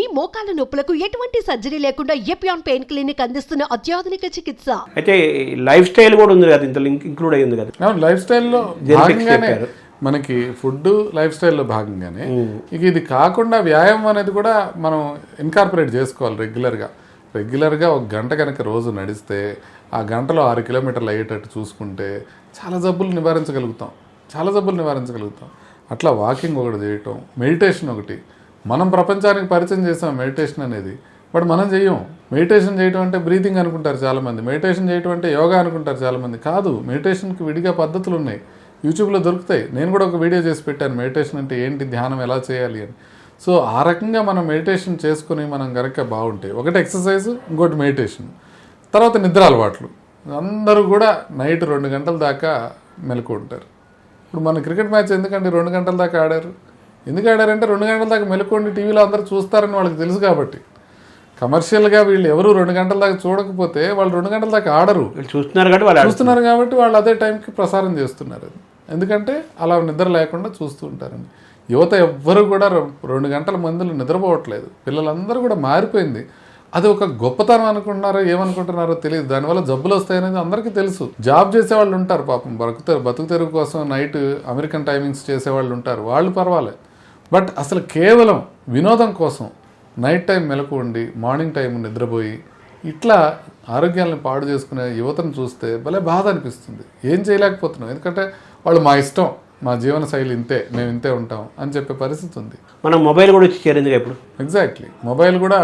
మీ మోకాల నొప్పులకు ఎటువంటి సర్జరీ లేకుండా ఎపియాన్ పెయిన్ క్లినిక్ అందిస్తున్న అత్యాధునిక చికిత్స? అయితే లైఫ్ స్టైల్ కూడా ఉంది కదా ఇంత ఇంక్లూడ్ అయ్యి ఉంది కదా. లైఫ్ స్టైల్లో. మనకి ఫుడ్ లైఫ్ స్టైల్లో భాగంగానే ఇక ఇది కాకుండా వ్యాయామం అనేది కూడా మనం ఇన్కార్పొరేట్ చేసుకోవాలి రెగ్యులర్గా రెగ్యులర్గా ఒక గంట కనుక రోజు నడిస్తే ఆ గంటలో ఆరు కిలోమీటర్లు అయ్యేటట్టు చూసుకుంటే చాలా జబ్బులు నివారించగలుగుతాం. చాలా జబ్బులు నివారించగలుగుతాం. అట్లా వాకింగ్ ఒకటి చేయటం మెడిటేషన్ ఒకటి. మనం ప్రపంచానికి పరిచయం చేసాం మెడిటేషన్ అనేది. బట్ మనం చెయ్యం. మెడిటేషన్ చేయటం అంటే బ్రీతింగ్ అనుకుంటారు చాలామంది. మెడిటేషన్ చేయటం అంటే యోగా అనుకుంటారు చాలామంది. కాదు మెడిటేషన్కి విడిగా పద్ధతులు ఉన్నాయి యూట్యూబ్లో దొరుకుతాయి. నేను కూడా ఒక వీడియో చేసి పెట్టాను. మెడిటేషన్ అంటే ఏంటి? ధ్యానం ఎలా చేయాలి అని. సో ఆ రకంగా మనం మెడిటేషన్ చేసుకుని మనం కనుక బాగుంటాయి ఒకటి ఎక్సర్సైజ్ ఇంకోటి మెడిటేషన్. తర్వాత నిద్ర అలవాట్లు. అందరూ కూడా నైట్ రెండు గంటల దాకా మెలకు ఉంటారు. ఇప్పుడు మన క్రికెట్ మ్యాచ్ ఎందుకంటే రెండు గంటల దాకా ఆడారు? ఎందుకు ఆడారంటే రెండు గంటల దాకా మెలకొండి టీవీలో అందరూ చూస్తారని వాళ్ళకి తెలుసు కాబట్టి. కమర్షియల్గా వీళ్ళు ఎవరు రెండు గంటల దాకా చూడకపోతే వాళ్ళు రెండు గంటల దాకా ఆడరు. వీళ్ళు చూస్తున్నారు కాబట్టి వాళ్ళు చూస్తున్నారు కాబట్టి వాళ్ళు అదే టైంకి ప్రసారం చేస్తున్నారు ఎందుకంటే అలా నిద్ర లేకుండా చూస్తూ ఉంటారని. యువత ఎవ్వరు కూడా రెండు గంటల మందులు నిద్రపోవట్లేదు. పిల్లలందరూ కూడా మారిపోయింది. అది ఒక గొప్పతనం అనుకుంటున్నారో ఏమనుకుంటున్నారో తెలియదు. దానివల్ల జబ్బులు వస్తాయనేది అందరికీ తెలుసు. జాబ్ చేసే వాళ్ళు ఉంటారు పాపం. బతుకు బతుకు తెరుగు కోసం నైట్ అమెరికన్ టైమింగ్స్ చేసే వాళ్ళు ఉంటారు. వాళ్ళు పర్వాలేదు బట్ అసలు కేవలం వినోదం కోసం నైట్ టైం మెలకు ఉండి మార్నింగ్ టైం నిద్రపోయి ఇట్లా ఆరోగ్యాలను పాడు చేసుకునే యువతను చూస్తే భలే బాధ అనిపిస్తుంది. ఏం చేయలేకపోతున్నాం. ఎందుకంటే వాళ్ళు మా ఇష్టం మా జీవన శైలి ఇంతే మేము ఇంతే ఉంటాం అని చెప్పే పరిస్థితి ఉంది. మనం మొబైల్ కూడా వచ్చి చేరింది ఇప్పుడు ఎగ్జాక్ట్లీ మొబైల్ కూడా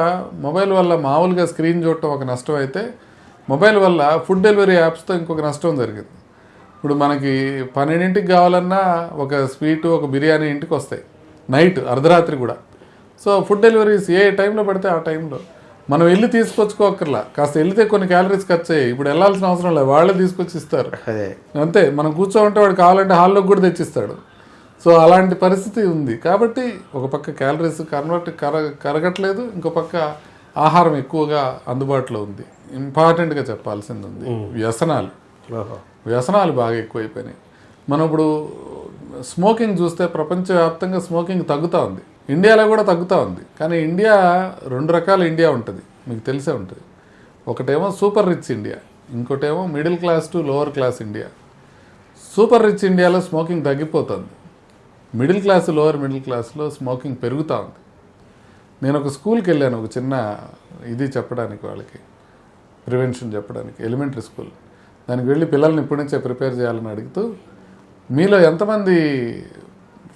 మొబైల్ వల్ల మామూలుగా స్క్రీన్ చూడటం ఒక నష్టం అయితే మొబైల్ వల్ల ఫుడ్ డెలివరీ యాప్స్తో ఇంకొక నష్టం జరిగింది. ఇప్పుడు మనకి పన్నెండింటికి కావాలన్నా ఒక స్వీటు ఒక బిర్యానీ ఇంటికి వస్తాయి. నైట్ అర్ధరాత్రి కూడా. సో ఫుడ్ డెలివరీస్ ఏ టైంలో పడితే ఆ టైంలో. మనం వెళ్ళి తీసుకొచ్చుకోకర్లా కాస్త వెళ్తే కొన్ని క్యాలరీస్ ఖర్చు అయ్యాయి ఇప్పుడు వెళ్ళాల్సిన అవసరం లేదు. వాళ్ళే తీసుకొచ్చి ఇస్తారు. అంతే. మనం కూర్చోమంటే వాడు కావాలంటే హాల్లోకి కూడా తెచ్చిస్తాడు. సో అలాంటి పరిస్థితి ఉంది. కాబట్టి ఒక పక్క క్యాలరీస్ కన్వర్ట్ కర కరగట్లేదు. ఇంకో పక్క ఆహారం ఎక్కువగా అందుబాటులో ఉంది. ఇంపార్టెంట్గా చెప్పాల్సింది ఉంది. వ్యసనాలు. వ్యసనాలు బాగా ఎక్కువైపోయినాయి. మనం ఇప్పుడు స్మోకింగ్ చూస్తే ప్రపంచవ్యాప్తంగా స్మోకింగ్ తగ్గుతూ ఉంది. ఇండియాలో కూడా తగ్గుతూ ఉంది. కానీ ఇండియా రెండు రకాల ఇండియా ఉంటుంది. మీకు తెలిసే ఉంటుంది. ఒకటేమో సూపర్ రిచ్ ఇండియా. ఇంకోటేమో middle class to lower class India. Super rich ఇండియాలో స్మోకింగ్ తగ్గిపోతుంది. మిడిల్ క్లాస్ లోవర్ మిడిల్ క్లాస్లో స్మోకింగ్ పెరుగుతూ ఉంది. నేను ఒక స్కూల్కి వెళ్ళాను ఒక చిన్న ఇది చెప్పడానికి వాళ్ళకి ప్రివెన్షన్ చెప్పడానికి ఎలిమెంటరీ స్కూల్. దానికి వెళ్ళి పిల్లల్ని ఇప్పటి నుంచే ప్రిపేర్ చేయాలని అడుగుతూ మీలో ఎంతమంది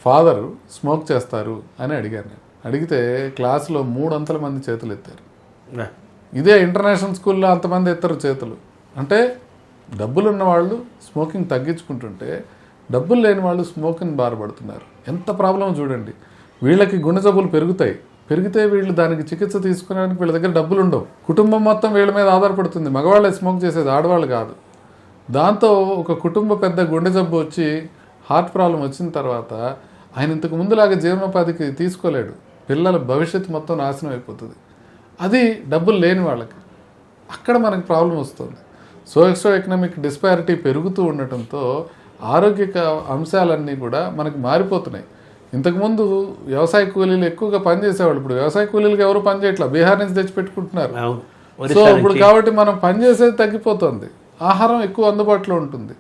ఫాదర్ స్మోక్ చేస్తారు అని అడిగాను నేను. అడిగితే క్లాస్లో మూడొంతల మంది చేతులు ఎత్తారు. ఇదే ఇంటర్నేషనల్ స్కూల్లో అంతమంది ఎత్తరు చేతులు. అంటే డబ్బులు ఉన్న వాళ్ళు స్మోకింగ్ తగ్గించుకుంటుంటే డబ్బులు లేని వాళ్ళు స్మోకింగ్ బాధపడుతున్నారు ఎంత ప్రాబ్లం చూడండి. వీళ్ళకి గుండె జబ్బులు పెరుగుతాయి. పెరిగితే వీళ్ళు దానికి చికిత్స తీసుకోవడానికి వీళ్ళ దగ్గర డబ్బులు ఉండవు కుటుంబం మొత్తం వీళ్ళ మీద ఆధారపడుతుంది. మగవాళ్ళే స్మోక్ చేసేది ఆడవాళ్ళు కాదు. దాంతో ఒక కుటుంబ పెద్ద గుండె జబ్బు వచ్చి హార్ట్ ప్రాబ్లం వచ్చిన తర్వాత ఆయన ఇంతకు ముందులాగా జీవనోపాధికి తీసుకోలేడు. పిల్లల భవిష్యత్తు మొత్తం నాశనం అయిపోతుంది. అది డబ్బులు లేని వాళ్ళకి. అక్కడ మనకి ప్రాబ్లం వస్తుంది. సోషో ఎకనామిక్ డిస్పారిటీ పెరుగుతూ ఉండటంతో ఆరోగ్య అంశాలన్నీ కూడా మనకి మారిపోతున్నాయి. ఇంతకుముందు వ్యవసాయ కూలీలు ఎక్కువగా పనిచేసేవాళ్ళు ఇప్పుడు వ్యవసాయ కూలీలకు ఎవరు పని చేయట్లా? బీహార్ నుంచి తెచ్చి పెట్టుకుంటున్నారు. సో ఇప్పుడు కాబట్టి మనం పని చేసేది తగ్గిపోతుంది. ఆహారం ఎక్కువ అందుబాటులో ఉంటుంది.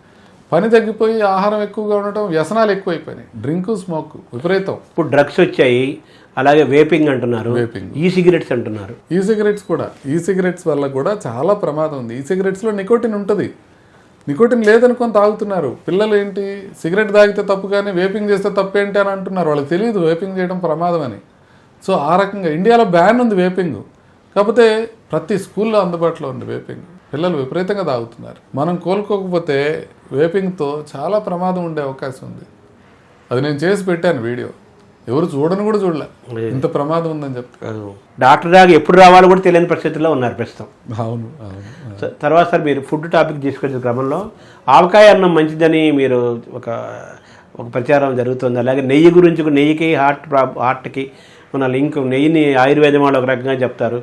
పని తగ్గిపోయి ఆహారం ఎక్కువగా ఉండటం వ్యసనాలు ఎక్కువైపోయినాయి. డ్రింక్ స్మోక్ విపరీతం. ఇప్పుడు డ్రగ్స్ వచ్చాయి. అలాగే వేపింగ్ అంటున్నారు. Vaping. ఈ సిగరెట్స్ అంటున్నారు. ఈ సిగరెట్స్ కూడా. ఈ సిగరెట్స్ వల్ల కూడా చాలా ప్రమాదం ఉంది. ఈ సిగరెట్స్లో నికోటిన్ ఉంటుంది. నికోటిన్ లేదనుకొని తాగుతున్నారు. పిల్లలు ఏంటి? సిగరెట్ తాగితే తప్పు కానీ వేపింగ్ చేస్తే తప్పు ఏంటి అని అంటున్నారు. వాళ్ళకి తెలియదు వేపింగ్ చేయడం ప్రమాదం అని. సో ఆ రకంగా ఇండియాలో బ్యాన్ ఉంది వేపింగ్. కాకపోతే ప్రతి స్కూల్లో అందుబాటులో ఉంది వేపింగ్. పిల్లలు విపరీతంగా తాగుతున్నారు. మనం కోలుకోకపోతే వేపింగ్తో చాలా ప్రమాదం ఉండే అవకాశం ఉంది. అది నేను చేసి పెట్టాను వీడియో. ఎవరు చూడని కూడా చూడలే. ఇంత ప్రమాదం ఉందని చెప్తే డాక్టర్ దాకా ఎప్పుడు రావాలో కూడా తెలియని పరిస్థితుల్లో ఉన్నారు ప్రస్తుతం. అవును తర్వాత సార్ మీరు ఫుడ్ టాపిక్ తీసుకొచ్చే క్రమంలో ఆవకాయ అన్నం మంచిదని మీరు ఒక ఒక ప్రచారం జరుగుతుంది. అలాగే నెయ్యి గురించి నెయ్యికి హార్ట్ ప్రాబ్ హార్ట్కి మన లింక్ నెయ్యిని ఆయుర్వేదం వాళ్ళు ఒక రకంగా చెప్తారు.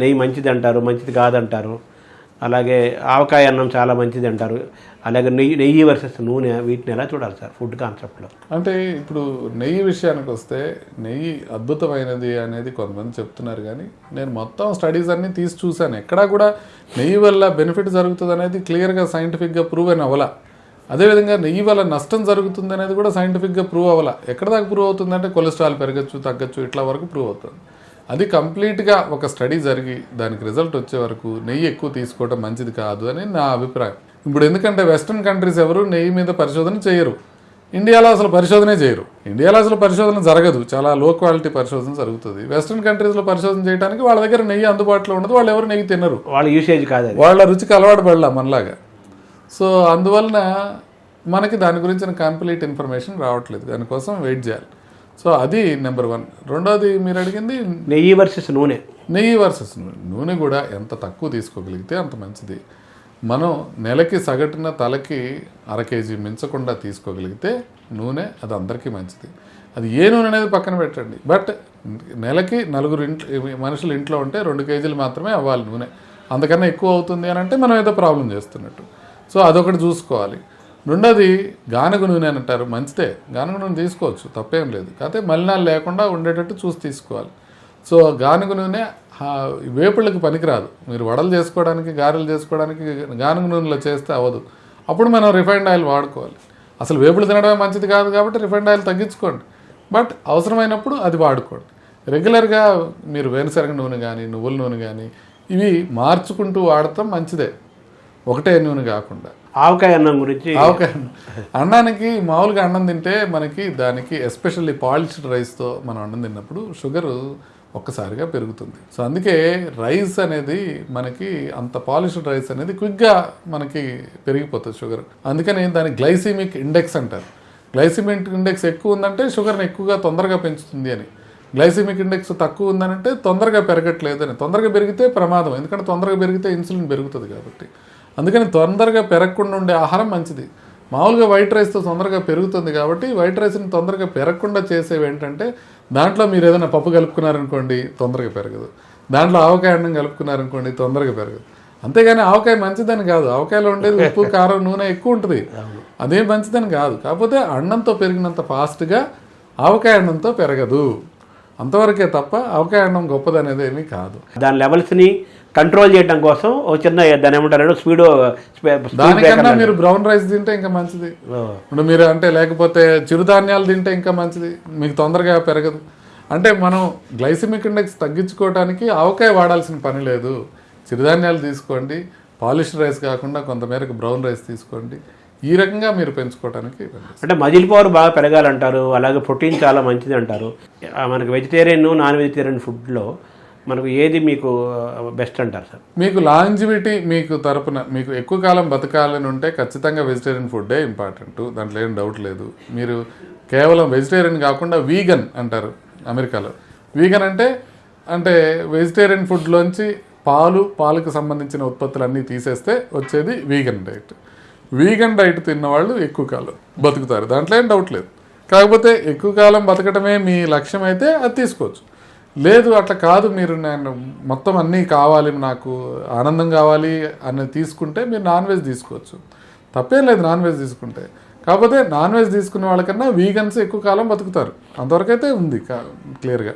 నెయ్యి మంచిది అంటారు మంచిది కాదంటారు. అలాగే ఆవకాయ అన్నం చాలా మంచిది అంటారు. అలాగే నెయ్యి నెయ్యి వర్సెస్ నూనె వీటిని ఎలా చూడాలి సార్? ఫుడ్ కాన్సెప్ట్లో. అంటే ఇప్పుడు నెయ్యి విషయానికి వస్తే నెయ్యి అద్భుతమైనది అనేది కొంతమంది చెప్తున్నారు కానీ నేను మొత్తం స్టడీస్ అన్ని తీసి చూశాను. ఎక్కడా కూడా నెయ్యి వల్ల బెనిఫిట్ జరుగుతుంది అనేది క్లియర్గా సైంటిఫిక్గా ప్రూవ్ అయిన అవలా. అదేవిధంగా నెయ్యి వల్ల నష్టం జరుగుతుంది అనేది కూడా సైంటిఫిక్గా ప్రూవ్ అవ్వాల ఎక్కడ దాకా ప్రూవ్ అవుతుందంటే కొలెస్ట్రాల్ పెరగచ్చు తగ్గచ్చు ఇట్లా వరకు ప్రూవ్ అవుతుంది. అది కంప్లీట్గా ఒక స్టడీ జరిగి దానికి రిజల్ట్ వచ్చే వరకు నెయ్యి ఎక్కువ తీసుకోవడం మంచిది కాదు అని నా అభిప్రాయం. ఇప్పుడు ఎందుకంటే వెస్ట్రన్ కంట్రీస్ ఎవరు నెయ్యి మీద పరిశోధన చేయరు. ఇండియాలో అసలు పరిశోధనే చేయరు. ఇండియాలో అసలు పరిశోధన జరగదు. చాలా లో క్వాలిటీ పరిశోధన జరుగుతుంది. వెస్ట్రన్ కంట్రీస్లో పరిశోధన చేయడానికి వాళ్ళ దగ్గర నెయ్యి అందుబాటులో ఉండదు. వాళ్ళు ఎవరు నెయ్యి తినరు. వాళ్ళ యూసేజ్ కాదు వాళ్ళ రుచికి అలవాటు పడలా మనలాగా. సో అందువలన మనకి దాని గురించిన కంప్లీట్ ఇన్ఫర్మేషన్ రావట్లేదు. దానికోసం వెయిట్ చేయాలి. సో అది నెంబర్ వన్. రెండోది మీరు అడిగింది? నెయ్యి వర్సెస్ నూనె. నెయ్యి వర్సెస్ నూనె. నూనె కూడా ఎంత తక్కువ తీసుకోగలిగితే అంత మంచిది. మనం నెలకి సగటున తలకి అర కేజీ మించకుండా తీసుకోగలిగితే నూనె అది అందరికీ మంచిది. అది ఏ నూనె అనేది పక్కన పెట్టండి. బట్ నెలకి నలుగురు ఇంట్లో మనుషులు ఇంట్లో ఉంటే రెండు కేజీలు మాత్రమే అవ్వాలి నూనె. అందుకన్నా ఎక్కువ అవుతుంది అని అంటే మనం ఏదో ప్రాబ్లం చేస్తున్నట్టు. సో అదొకటి చూసుకోవాలి. రెండోది గానుగ నూనె అని అంటారు. మంచిదే. గానుగ నూనె తీసుకోవచ్చు. తప్పేం లేదు. కాకపోతే మలినాలు లేకుండా ఉండేటట్టు చూసి తీసుకోవాలి. సో గానుగ నూనె వేపుళ్ళకి పనికిరాదు. మీరు వడలు చేసుకోవడానికి గారెలు చేసుకోవడానికి గానుగ నూనెలో చేస్తే అవ్వదు. అప్పుడు మనం రిఫైండ్ ఆయిల్ వాడుకోవాలి. అసలు వేపులు తినడమే మంచిది కాదు కాబట్టి రిఫైండ్ ఆయిల్ తగ్గించుకోండి. బట్ అవసరమైనప్పుడు అది వాడుకోండి. రెగ్యులర్గా మీరు వేరుశనగ నూనె కానీ నువ్వుల నూనె కానీ ఇవి మార్చుకుంటూ వాడటం మంచిదే. ఒకటే నూనె కాకుండా. ఆవకాయ అన్నం గురించి ఆవకాయ అన్నానికి మామూలుగా అన్నం తింటే మనకి దానికి ఎస్పెషల్లీ పాలిష్డ్ రైస్తో మనం అన్నం తిన్నప్పుడు షుగర్ ఒక్కసారిగా పెరుగుతుంది. సో అందుకే రైస్ అనేది మనకి అంత పాలిష్డ్ రైస్ అనేది క్విక్గా మనకి పెరిగిపోతుంది షుగర్. అందుకని దాని గ్లైసిమిక్ ఇండెక్స్ అంటారు. గ్లైసిమిక్ ఇండెక్స్ ఎక్కువ ఉందంటే షుగర్ని ఎక్కువగా తొందరగా పెంచుతుంది అని. గ్లైసిమిక్ ఇండెక్స్ తక్కువ ఉందనంటే తొందరగా పెరగట్లేదు అని. తొందరగా పెరిగితే ప్రమాదం ఎందుకంటే తొందరగా పెరిగితే ఇన్సులిన్ పెరుగుతుంది కాబట్టి. అందుకని తొందరగా పెరగకుండా ఉండే ఆహారం మంచిది. మామూలుగా వైట్ రైస్తో తొందరగా పెరుగుతుంది కాబట్టి వైట్ రైస్ని తొందరగా పెరగకుండా చేసేవి ఏంటంటే దాంట్లో మీరు ఏదైనా పప్పు కలుపుకున్నారనుకోండి తొందరగా పెరగదు. దాంట్లో ఆవకాయ అన్నం కలుపుకున్నారనుకోండి తొందరగా పెరగదు. అంతేగాని ఆవకాయ మంచిదని కాదు. ఆవకాయలో ఉండేది ఉప్పు కారం నూనె ఎక్కువ ఉంటుంది. అదేం మంచిదని కాదు. కాకపోతే అన్నంతో పెరిగినంత ఫాస్ట్గా ఆవకాయ అన్నంతో పెరగదు. అంతవరకే తప్ప ఆవకాయ అన్నం గొప్పదనేది ఏమీ కాదు. దాని లెవెల్స్ని కంట్రోల్ చేయడం కోసం ఒక చిన్న దాని ఏమంటారు స్పీడ్ దానికన్నా మీరు బ్రౌన్ రైస్ తింటే ఇంకా మంచిది. ఇప్పుడు మీరు అంటే లేకపోతే చిరుధాన్యాలు తింటే ఇంకా మంచిది. మీకు తొందరగా పెరగదు. అంటే మనం గ్లైసిమిక్ ఇండెక్స్ తగ్గించుకోవడానికి ఆవకాయ వాడాల్సిన పని లేదు. చిరుధాన్యాలు తీసుకోండి. పాలిష్ రైస్ కాకుండా కొంతమేరకు బ్రౌన్ రైస్ తీసుకోండి. ఈ రకంగా మీరు పెంచుకోవడానికి. అంటే మజిల్ పవర్ బాగా పెరగాలంటారు. అలాగే ప్రోటీన్ చాలా మంచిది అంటారు. మనకి వెజిటేరియన్ నాన్ వెజిటేరియన్ ఫుడ్లో మనకు ఏది మీకు బెస్ట్ అంటారు సార్ మీకు లాంజివిటీ మీకు తరపున మీకు ఎక్కువ కాలం బతకాలని ఉంటే ఖచ్చితంగా వెజిటేరియన్ ఫుడ్డే ఇంపార్టెంట్ దాంట్లో ఏం డౌట్ లేదు. మీరు కేవలం వెజిటేరియన్ కాకుండా వీగన్ అంటారు అమెరికాలో. వీగన్ అంటే అంటే వెజిటేరియన్ ఫుడ్లోంచి పాలు పాలకు సంబంధించిన ఉత్పత్తులన్నీ తీసేస్తే వచ్చేది వీగన్ డైట్ వీగన్ డైట్ తిన్న వాళ్ళు ఎక్కువ కాలం బతుకుతారు. దాంట్లో ఏం డౌట్ లేదు. కాకపోతే ఎక్కువ కాలం బతకటమే మీ లక్ష్యం అయితే అది తీసుకోవచ్చు. లేదు అట్లా కాదు మీరు నేను మొత్తం అన్నీ కావాలి నాకు ఆనందం కావాలి అని తీసుకుంటే మీరు నాన్ వెజ్ తీసుకోవచ్చు. తప్పేం లేదు నాన్ వెజ్ తీసుకుంటే. కాకపోతే నాన్ వెజ్ తీసుకునే వాళ్ళకన్నా వీగన్స్ ఎక్కువ కాలం బతుకుతారు. అంతవరకు అయితే ఉంది క్లియర్గా.